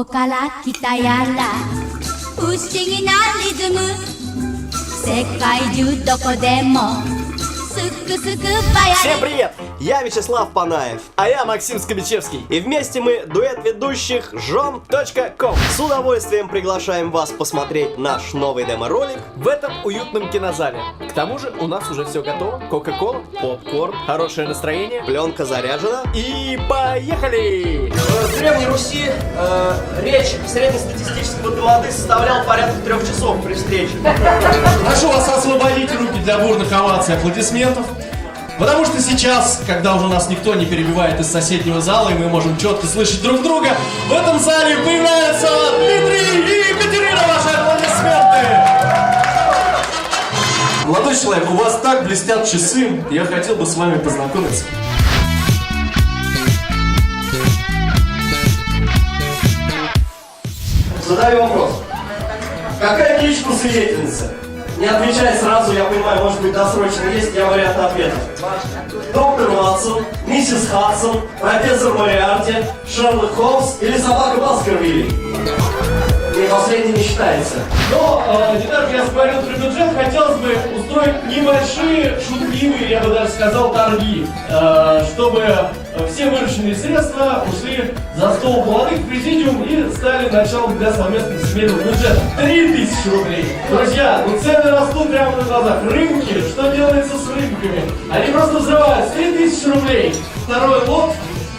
こから来たやら不思議なリズム。世界中どこでも。Всем り привет! Я Вячеслав Панаев. А я Максим Скобичевский. И вместе мы дуэт ведущих жом.ком. С удовольствием приглашаем вас посмотреть наш новый демо-ролик. В этом уютном кинозале. К тому же у нас уже все готово. Кока-кола, попкорн, хорошее настроение. Пленка заряжена. И поехали! В Древней Руси э, речь среднестатистического тамады составляла порядка трех часов при встрече. Прошу вас освободить руки для бурных оваций и аплодисментов. Потому что сейчас, когда уже нас никто не перебивает из соседнего зала, и мы можем четко слышать друг друга, в этом зале появляются Дмитрий и Екатерина, ваши аплодисменты! Молодой человек, у вас так блестят часы, я хотел бы с вами познакомиться. Задаю вопрос. Какая кличка у свидетельницы? Не отвечай сразу, я понимаю, может быть досрочно есть, я вариант ответа. Доктор Ватсон, миссис Хадсон, профессор Мориарти, Шерлок Холмс или собака Баскервилли? Не, последний не считается. Но, э, не так я говорил про бюджет, хотелось бы устроить небольшие, шутливые, я бы даже сказал, торги, э, чтобы все вырученные средства ушли за стол молодых в президиум и стали началом для совместного семейного бюджета. 3000 рублей. Друзья, ну цены растут прямо на глазах. Рынки, что делается с рынками? Они просто взрываются. 3000 рублей. Второй лот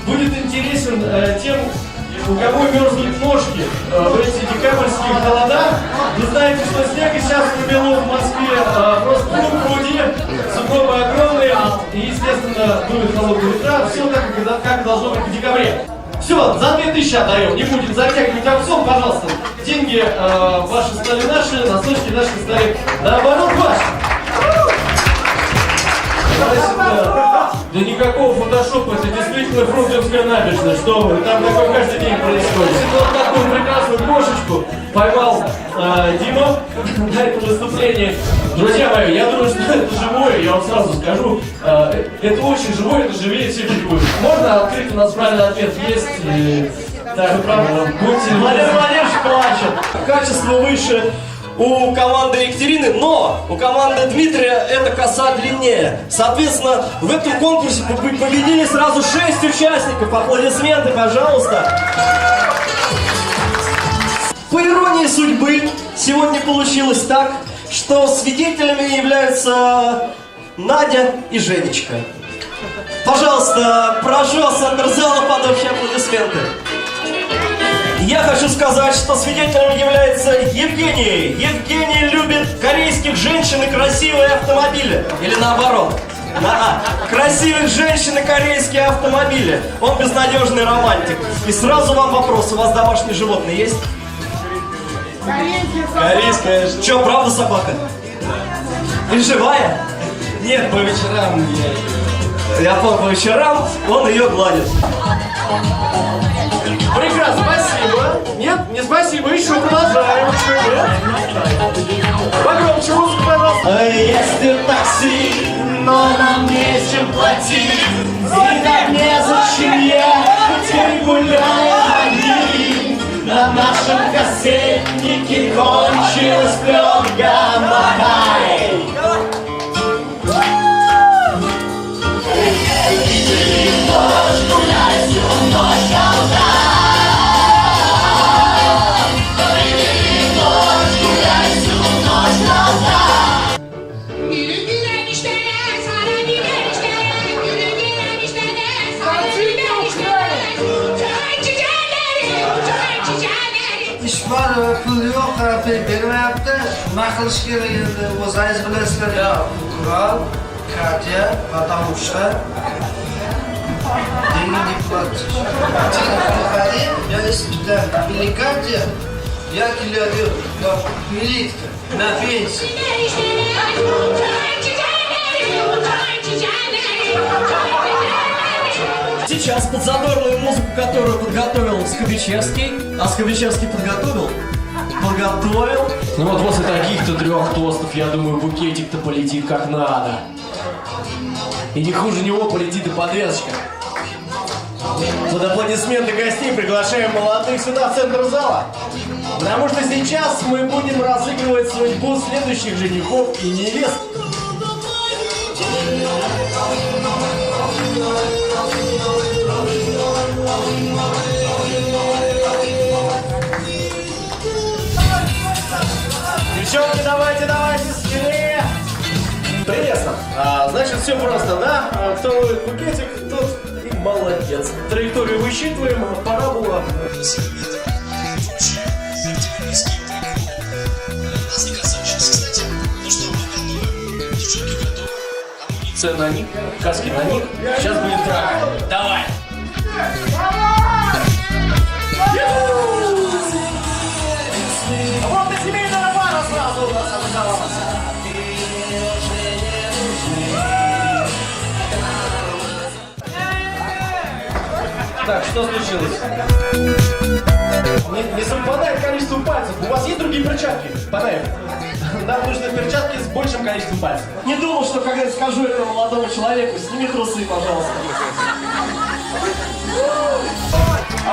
будет интересен э, тем, у кого мерзнут ножки э, в эти декабрьские холода, вы знаете, что снега сейчас намело в Москве э, просто пруд пруди, сугробы огромные, и, естественно, дует холодные ветра, все так, как, должно быть в декабре. Все, за 2000 отдаем, не будем затягивать овцом, пожалуйста. Деньги э, ваши стали наши, носочки наши стали, наоборот, ваши. Значит, да никакого фотошопа, это Фрунзенская набережная, что вы, там такое каждый день происходит. Вот такую прекрасную кошечку поймал э, Дима на этом выступлении. Друзья мои, я думаю, что это живое, я вам сразу скажу, э, это очень живое, это живее всех живых. Можно открыть, у нас правильный ответ есть. И, так, правда, будьте... Владимир Владимирович плачет. Качество выше у команды Екатерины, но у команды Дмитрия эта коса длиннее. Соответственно, в этом конкурсе по- победили сразу 6 участников. Аплодисменты, пожалуйста. По иронии судьбы, сегодня получилось так, что свидетелями являются Надя и Женечка. Пожалуйста, прошу Александр Зала под общие аплодисменты. Я хочу сказать, что свидетелем является Евгений. Евгений любит корейских женщин и красивые автомобили. Или наоборот. На А. Красивых женщин и корейские автомобили. Он безнадежный романтик. И сразу вам вопрос. У вас домашние животные есть? Корейская. Че, правда собака? И живая? Нет, по вечерам я... Я помню, по вечерам он ее гладит. Прекрасно, спасибо. Нет, не спасибо, еще продолжаем. Погромче музыку, пожалуйста. Если такси, но нам нечем платить И так незачем ехать и гуляя один На нашем кассетнике кончилась пленка pul bermayapti nima qilish kerak endi o'zingiz bilasizlar yo qurol katya va tovushlar деньги не платишь. Приходи, я испытаю. Или Катя, я килядю, я милитка, на пенсии. Сейчас под задорную музыку, которую подготовил Скобичевский А Скобичевский подготовил? Подготовил Ну вот после таких-то трех тостов, я думаю, букетик-то полетит как надо. И не хуже него полетит и подвесочка. Под аплодисменты гостей приглашаем молодых сюда, в центр зала. Потому что сейчас мы будем разыгрывать судьбу следующих женихов и невест. Девчонки, давайте, давайте, скорее! Прелестно. А, значит, все просто, да? А, кто ловит букетик, тот и молодец. Траекторию высчитываем, парабола. Це на них, каски на них. Сейчас будет драка. Давай! Так, что случилось? Не, не совпадает количество пальцев. У вас есть другие перчатки? Панаев? Нам нужны перчатки с большим количеством пальцев. Не думал, что когда я скажу этому молодому человеку, сними трусы, пожалуйста.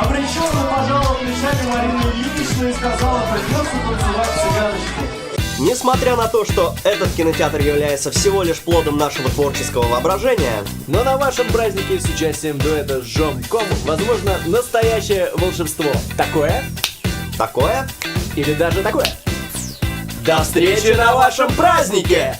Обреченно пожала плечами Марина Ильинична и сказала, придется танцевать цыганочку. Несмотря на то, что этот кинотеатр является всего лишь плодом нашего творческого воображения, Но на вашем празднике с участием дуэта Жом Ком возможно настоящее волшебство. Такое такое или даже такое. До встречи на вашем празднике!